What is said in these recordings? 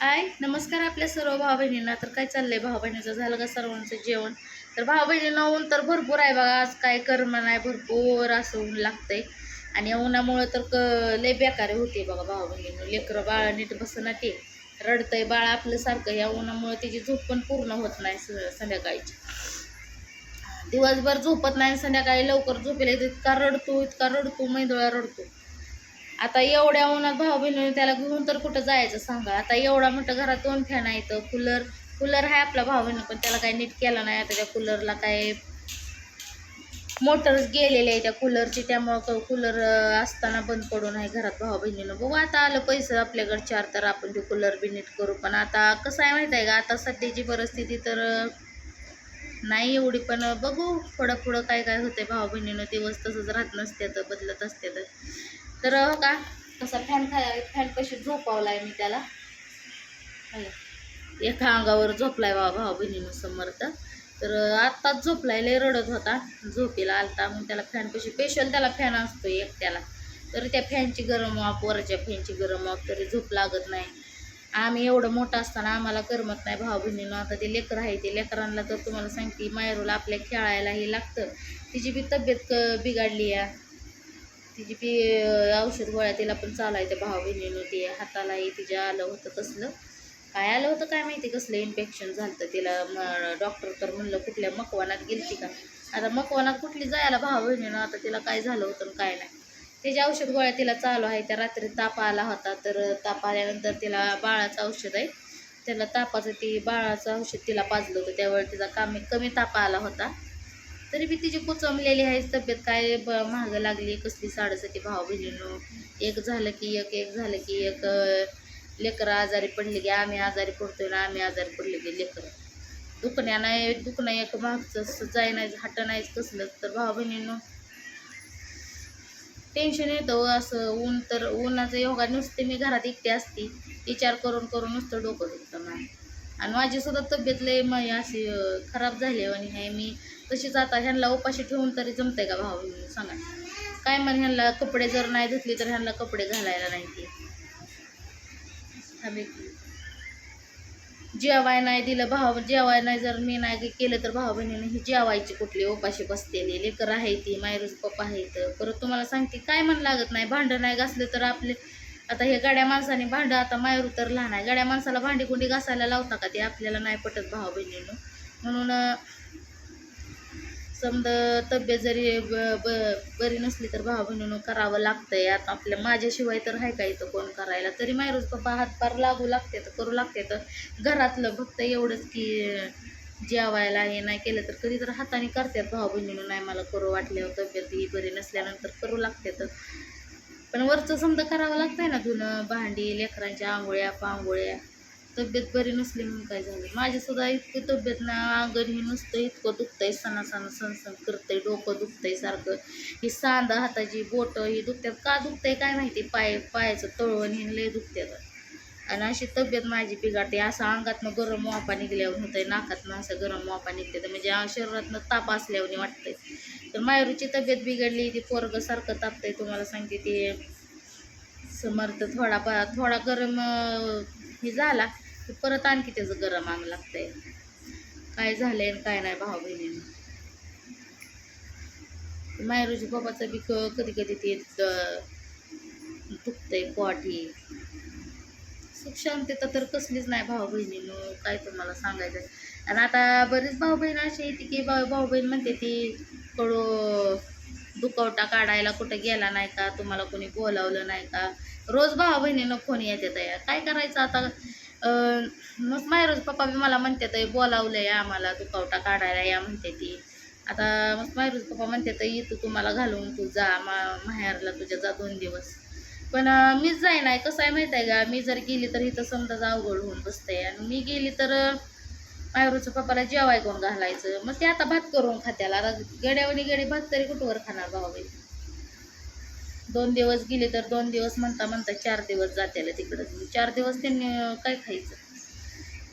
हाय नमस्कार आपल्या सर्व भाऊ बहिणींना तर काय चाललंय भाऊ बहिणीचं झालं का सर्वांचं जेवण? तर भाऊ बहिणींना ऊन तर भरपूर आहे बघा आज काय कर्म नाही भरपूर असं ऊन लागतंय. आणि या उन्हामुळं तर क लय बेकारी होते बघा भाऊ बहिणीनं लेकरं बाळ नीट बसना ते रडतंय. बाळ आपलं सारखं या उन्हामुळं त्याची झोप पण पूर्ण होत नाही स- संध्याकाळची. दिवसभर झोपत नाही संध्याकाळी लवकर झोपेला इतका रडतो इतका रडतो मैदोळा रडतो. आता एवढ्या उन्हात भाऊ बहिणीने त्याला घेऊन तर कुठं जायचं सांगा? आता एवढा मोठं घरात दोन फॅन आहेत कूलर कूलर आहे आपला भाऊ बहिणी पण त्याला काही नीट केला नाही. आता त्या कूलरला काय मोटर्स गेलेले आहे त्या कूलरची त्यामुळं कूलर असताना बंद पडून आहे घरात भाऊ बहिणीनं बघू आता आलं पैसे आपल्याकडे चार तर आपण ते कूलर बी नीट करू. पण आता कसं आहे माहीत आहे का? आता सध्याची परिस्थिती तर नाही एवढी पण बघू पुढं पुढं काय काय होतंय भाऊ बहिणीनं दिवस तसंच राहत नसते तर बदलत असते तर तर हो का? कसा फॅन खा फॅन कशी आहे मी त्याला. एका अंगावर झोपलाय बा भाऊ बहिणीनं समर्थ तर. आत्ताच झोपलाय लय रडत होता. झोपेला आलता मग त्याला फॅन कशी स्पेशल त्याला फॅन असतो एकट्याला. तर त्या फॅनची गरम वाफ वरच्या फॅनची गरम वाफ तरी झोप लागत नाही. आम्ही एवढं मोठं असताना आम्हाला करमत नाही भाऊ बहिणीनं. आता ते लेकरं आहे ते लेकरांना तर तुम्हाला सांगते मायरूला आपल्या खेळायलाही लागतं. तिची बी तब्येत क बिघडली आहे. तिची पी औषध गोळ्या तिला पण चालायचं भाव बहिणीनं ते हातालाही तिच्या आलं होतं कसलं काय आलं होतं काय माहिती कसलं इन्फेक्शन झालं तर तिला डॉक्टर तर म्हणलं कुठल्या मकवानात गेलती का? आता मकवानात कुठली जायला भाव बहिणीनं? आता तिला काय झालं होतं काय नाही. त्याची औषध गोळ्या तिला चालू आहे त्या रात्री ताप आला होता. तर ताप आल्यानंतर तिला बाळाचं औषध आहे. त्याला तापाचं ती बाळाचं औषध तिला पाजलं होतं. त्यावेळी तिचा कामी कमी ताप आला होता. तरी बी तिची कुचमलेली आहे तब्येत. काय ब महाग लागली कसली साडेसाठी भाव बहिणीनं. एक झालं की एक एक झालं की एक लेकरं आजारी पडली की आम्ही आजारी पडतोय ना आम्ही आजारी पडले की लेकरं. दुखण्या नाही दुखणं एक मागचं जाय नाही हट नाही कसलं तर भाऊ बहिणीनो. टेन्शन येतं हो असं ऊन तर ऊनाचं योगा नुसते मी घरात एकटी असती विचार करून करून नुसतं डोकं दुखतं नाही आणि माझीसुद्धा तब्येत लय मा अशी खराब झाली आणि हे मी तशीच आता ह्यांना उपाशी ठेवून तरी जमतंय का भाऊ? सांगा. काय म्हण ह्यांना कपडे जर नाही धुतली तर ह्यांना कपडे घालायला नाही ते. आम्ही जेवाय नाही दिलं भाव जेवाय नाही जर मी नाही केलं तर भाऊ बहिणीने ही जेवायची कुठली उपाशी बसतेली लेकर आहे ती मायरूज पप्पा आहेत. परत तुम्हाला सांगते काय म्हण लागत नाही भांडं नाही घासलं तर आपले आता हे गाड्या माणसाने भांडं आता मायरू तर लहान आहे. गाड्या माणसाला भांडी कुंडी घासायला लावता का ते? आपल्याला नाही पटत भाऊ बहिणीनं. म्हणून समजा तब्येत जरी ब ब बरी नसली तर भाऊ बहिणीनं करावं लागतंय. आता आपल्या माझ्याशिवाय तर आहे का इथं कोण करायला? तरी मायरूज पप्पा हातपार लागू लागते तर करू लागते. तर घरातलं फक्त एवढंच की जेवायला हे नाही केलं तर कधी तर हाताने करतात भाऊ बहिणीनं नाही मला करू वाटल्यावर तब्येत ही बरी नसल्यानंतर करू लागते तर. पण वरचं समजा करावं लागतंय ना धुणं भांडी लेकरांच्या आंघोळ्या पांघोळ्या. तब्येत बरी नसली म्हणून काय झालं? माझी सुद्धा इतकी तब्येत ना अंगण हे नुसतं इतकं दुखतंय सणा सणा सण सण करतंय डोकं दुखतंय सारखं. ही सांदा हाताची बोटं ही दुखतात. का दुखतंय काय माहिती? पाय पायाचं तळवण हे लय दुखतात. आणि अशी तब्येत माझी बिघडते. असं अंगातनं गरम वापा निघल्यावर होतंय नाकातनं असं गरम वापा निघते तर म्हणजे शरीरातनं ताप असल्यावर वाटतंय. तर मायरूची तब्येत बिघडली ती पोरगं सारखं तापतंय. तुम्हाला सांगते ते समर्थ थोडा थोडा गरम हे झाला. की परत आणखी त्याचं गरम अंग लागतंय. काय झालंय आणि काय नाही भाऊ बहिणीनं. मायरोजी बाबाचं बी क- कधी कधी ते दुखतंय पोट सुख शांतता तर कसलीच नाही भाऊ बहिणीनं काय तुम्हाला सांगायचं आणि आता बरीच भाऊ बहीण अशी येते की भाऊ भाऊ बहीण म्हणते ती कडू दुखवटा काढायला कुठं गेला नाही का? तुम्हाला कोणी बोलावलं नाही का? रोज भाऊ बहिणीनं फोन येते तया. काय करायचं आता? मग मायरोज पप्पा बी मला म्हणते बोलावलं आहे आम्हाला दुखावटा काढायला या म्हणते ती. आता मग मायरोज पप्पा म्हणते तर तू तुम्हाला घालून तू जा मा माहेरला तुझ्या जा दोन दिवस. पण मीच जाई नाही कसं आहे माहीत आहे का मी जर गेली तर इथं समजा अवघड होऊन बसते आणि मी गेली तर मायरूच्या पप्पाला जेवाय कोण घालायचं? मग ते आता भात करून खात्याला आता गड्यावणी गडे भात तरी कुठवर खाणार भाऊ दोन दिवस गेले तर दोन दिवस म्हणता म्हणता चार दिवस जात्याला तिकडं. चार दिवस त्यांनी काय खायचं?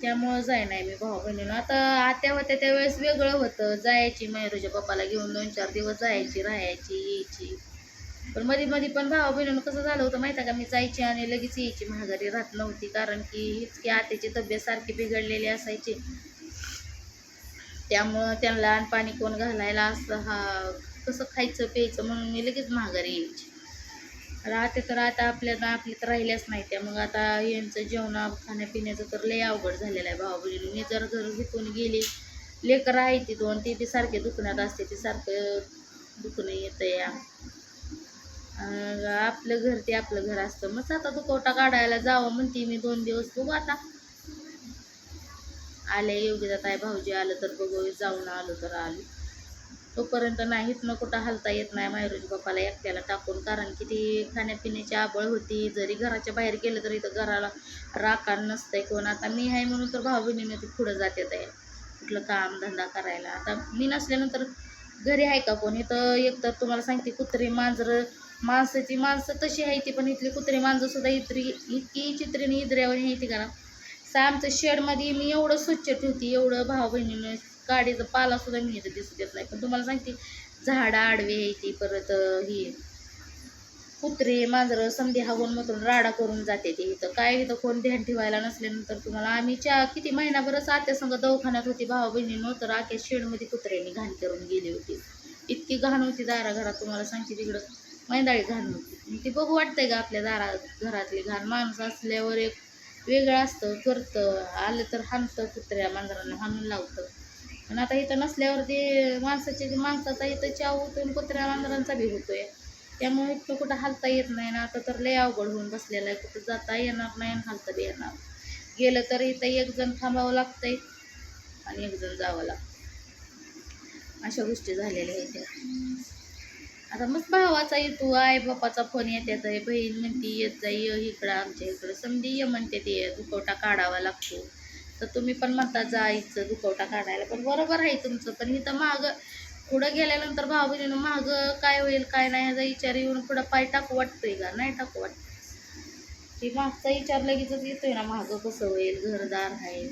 त्यामुळं जाय नाही मी भाऊ बहिणीनं. आता आत्या होत्या त्यावेळेस वेगळं होतं. जायची मयुराच्या पप्पाला घेऊन दोन चार दिवस जायची राहायची यायची. पण मध्ये मध्ये पण भाऊ बहिणीनं कसं झालं होतं माहिती आहे का? मी जायची आणि लगेच यायची. महागारी राहत नव्हती कारण की इतकी आत्याची तब्येत सारखी बिघडलेली असायची. त्यामुळं त्यांना पाणी कोण घालायला असं हा कसं खायचं प्यायचं म्हणून मी लगेच महागारी यायची. राहते तर आता आपल्याला आपली तर राहिल्याच नाही त्या. मग आता यांचं जेवण खाण्यापिण्याचं तर लय अवघड झालेलं आहे भाऊ बहिणी. मी जर घर विकून गेली लेकरं आहे ती दोन ती बी सारखे दुखण्यात असते ती सारखं दुखणं येतं या आपलं घर ते आपलं घर असतं. मग आता दुखवटा काढायला जावं म्हणते मी दोन दिवस. बघू आता. आले योग्य जात आहे भाऊजी आलं तर बघू जाऊन आलो तर आलो. तोपर्यंत नाहीच न कुठं हलता येत नाही. मायरोजी बापाला एकट्याला टाकून. कारण की ती खाण्यापिण्याची आबळ होती. जरी घराच्या बाहेर गेलं तरी तर घराला राखण नसतंय कोण. आता मी आहे म्हणून तर भाऊ बहिणीने ती पुढं जाते आहे कुठलं काम धंदा करायला. आता मी नसल्यानंतर घरी आहे का कोण? इथं एकतर तुम्हाला सांगते कुत्री मांजरं माणसाची माणसं तशी आहे ती पण इथली कुत्री मांजर सुद्धा इतरी इतकी चित्रीने इद्र्यावर आहे ती का ना? सा आमच्या शेडमध्ये मी एवढं स्वच्छ ठेवते एवढं भाऊ बहिणीनं गाडीचा पाला सुद्धा मी इथं दिसू देत नाही. पण तुम्हाला सांगते झाडं आडवे आहे परत ही कुत्रे मांजरं समधी हवून मधून राडा करून जाते ते इथं. काय इथं कोण ध्यान ठेवायला नसल्यानंतर तुम्हाला आम्ही च्या किती महिनाभरच आत्या संग दवाखान्यात होती भावा बहिणीनं तर आख्या शेडमध्ये कुत्र्यांनी घाण करून गेली होती. इतकी घाण होती दारा घरात तुम्हाला सांगते तिकडं मैदाळी घाण होती. ती बघू वाटतंय का आपल्या दारा घरातली घाण. माणूस असल्यावर एक वेगळं असतं करतं आलं तर हाणतं कुत्र्या मांजरांना हाणून लावतं. पण आता इथं नसल्यावर ते माणसाचे माणसाचा इथं चाव होतो आणि कुत्र्या मांजरांचा बी होतोय. त्यामुळे इतकं कुठं हालता येत नाही ना. आता तर लय अवघड होऊन बसलेलं आहे. कुठं जाता येणार नाही आणि हालता बी येणार गेलं तर इथं एक जण थांबावं लागतंय आणि एक जण जावं लागतं अशा गोष्टी झालेल्या आहेत. त्या आता मग भावाचा येतो. आई बापाचा फोन येते आहे बहीण म्हणते येत जाई ये इकडं आमच्या इकडं. समधी ये म्हणते ते. दुखवटा काढावा लागतो. तर तुम्ही पण म्हणता जायचं दुखवटा काढायला. पण बरोबर आहे तुमचं. पण इथं मागं पुढं गेल्यानंतर भाऊ बहिणीनं मागं काय होईल काय नाही ह्याचा विचार येऊन पुढं पाय टाकू वाटतोय का? नाही टाकू वाटत. की मागचा विचार लगेचच येतोय ना मागं कसं होईल घरदार आहे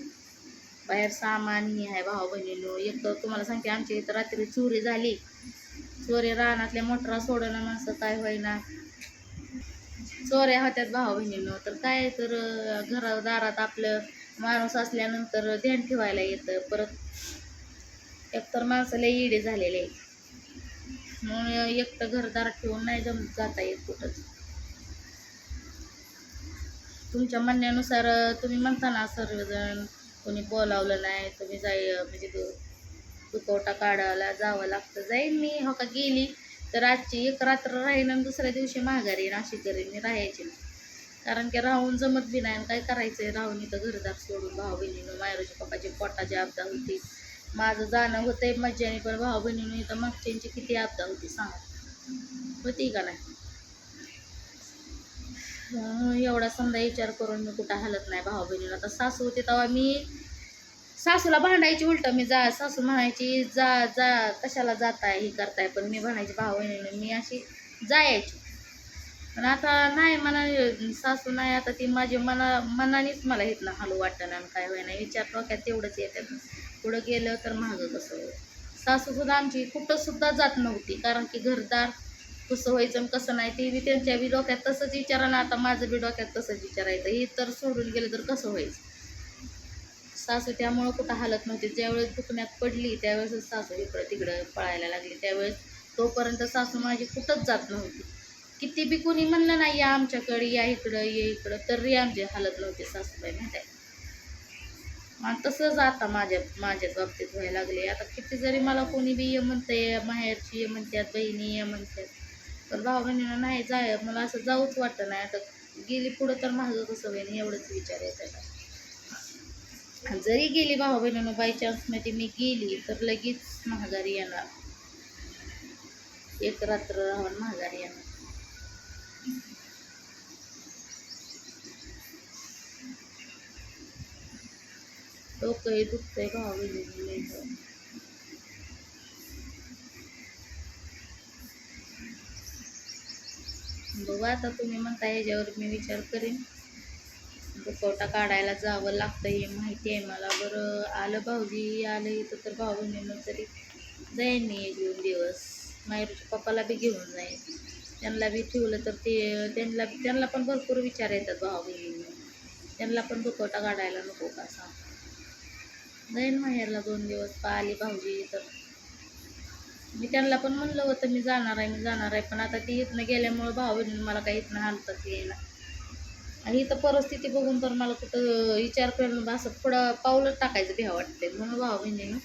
बाहेर सामानही आहे भाऊ बहिणीनो एक तर तुम्हाला सांगते आमच्या इथं रात्री चोरी झाली. चोरी रानातल्या मोटरा सोडणं माणसं काय होईना. चोऱ्या होत्यात भाऊ बहिणीनं. तर काय तर घरादारात आपलं माणूस असल्यानंतर ध्यान ठेवायला येतं. परत एकतर माणसं लय इडे झालेले आहे म्हणून एकटं घरदार ठेवून नाही जम जाता येत कुठंच. तुमच्या म्हणण्यानुसार तुम्ही म्हणता ना सर्वजण कोणी बोलावलं नाही तुम्ही जाय म्हणजे दुखवटा काढायला जावं लागतं. जाईन मी हो का गेली. तर आजची एक रात्र राहीन आणि दुसऱ्या दिवशी माघारी अशी करीन मी राहायची नाही. कारण की राहून जमत बी नाही आणि काय करायचंय? राहून इथं घरदार सोडून भाऊ बहिणीनं मायरोच्या पप्पाची पोटाची आपदा होती. माझं जाणं होतंय मज्जाने पण भाऊ बहिणीनं इथं मागच्यांची किती आपदा होती सांग. होती का नाही? एवढा समजा विचार करून मी कुठं हलत नाही भाऊ बहिणीला. आता सासू होते तेव्हा मी सासूला भांडायची उलट मी जा सासू म्हणायची जा जा कशाला जाताय हे करताय पण मी म्हणायची भाऊ मी अशी जायची. पण आता नाही मना सासू नाही आता ती माझी मना मनानेच मला इथनं हलू वाटतं आणि काय होईना. विचार डोक्यात तेवढंच येतात पुढं गेलं तर महागं कसं होईल? सासू सुद्धा आमची कुठं सुद्धा जात नव्हती कारण की घरदार कसं व्हायचं आणि कसं नाही ते बी त्यांच्या बी डोक्यात तसंच विचारा ना आता माझं बी डोक्यात तसंच विचारायचं. हे तर सोडून गेलं तर कसं व्हायचं? सासू त्यामुळं कुठं हालत नव्हती. ज्यावेळेस दुखण्यात पडली त्यावेळेसच सासू इकडं तिकडं पळायला लागली. त्यावेळेस तोपर्यंत सासू माझी कुठंच जात नव्हती. किती बी कोणी म्हणलं नाही या आमच्याकडे या इकडं ये इकडं तरी आमची हालत नव्हती सासूबाई माहिती आहे. मग तसंच आता माझ्या माझ्याच बाबतीत व्हायला लागले. आता किती जरी मला कोणी बी ये म्हणते माहेरची ये म्हणतात बहिणी ये म्हणतात पण भाऊ बहिणीनं नाही जाय मला असं जाऊच वाटतं नाही. आता गेली पुढं तर माझं कसं बहिणी एवढंच विचार येत आहे. जरी गेली भाऊ बहिणीनं बाय चान्समध्ये म्हणजे मी गेली तर लगेच महागारी येणार. एक रात्र राहून महागारी येणार. डोकंही दुखतंय भाऊ बहिणीनं बघू आता तुम्ही म्हणता याच्यावर मी विचार करेन. दुखवटा काढायला जावं लागतं हे माहिती आहे मला. बरं आलं भाऊजी आलं इथं तर भाऊ बहिणीनं तरी जाईन मी एक दोन दिवस. माहेरच्या पप्पाला बी घेऊन जाईन. त्यांना बी ठेवलं तर ते त्यांना त्यांना पण भरपूर विचार येतात भाऊ बहिणींना त्यांना पण दुखवटा काढायला नको का सांग जाईन माहेरला दोन दिवस पा आली भाऊजी तर मी त्यांना पण म्हणलं होतं मी जाणार आहे मी जाणार आहे. पण आता ती इथनं गेल्यामुळं भाऊ बहिणीनं मला काही इथनं हालतात ना आणि इथं परिस्थिती बघून तर मला कुठं विचार करून असं पुढं पावलं टाकायचं भ्या वाटते म्हणून भाऊ बहिणीनं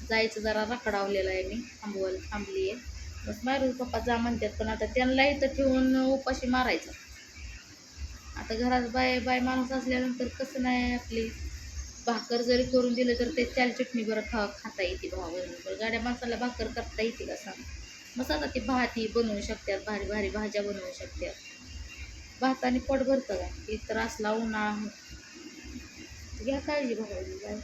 जायचं जरा रखडावलेलं आहे मी थांबवायला थांबली आहे बस मारू पप्पा जा म्हणतात पण आता त्यांना इथं ठेवून उपाशी मारायचं. आता घरात बाय बाय माणूस असल्यानंतर कसं नाही आपली. भाकर जरी करून दिलं तर ते त्याला चटणी बरं खा खाता येते भावा बहिणी. गाड्या माणसाला भाकर करता येते का सांग? मग आता ती भाती बनवू शकतात भारी भारी भाज्या बनवू शकतात. भाताने पोट भरतं का? एक तर असला उन्हाळा घ्या काळजी बघायची बाय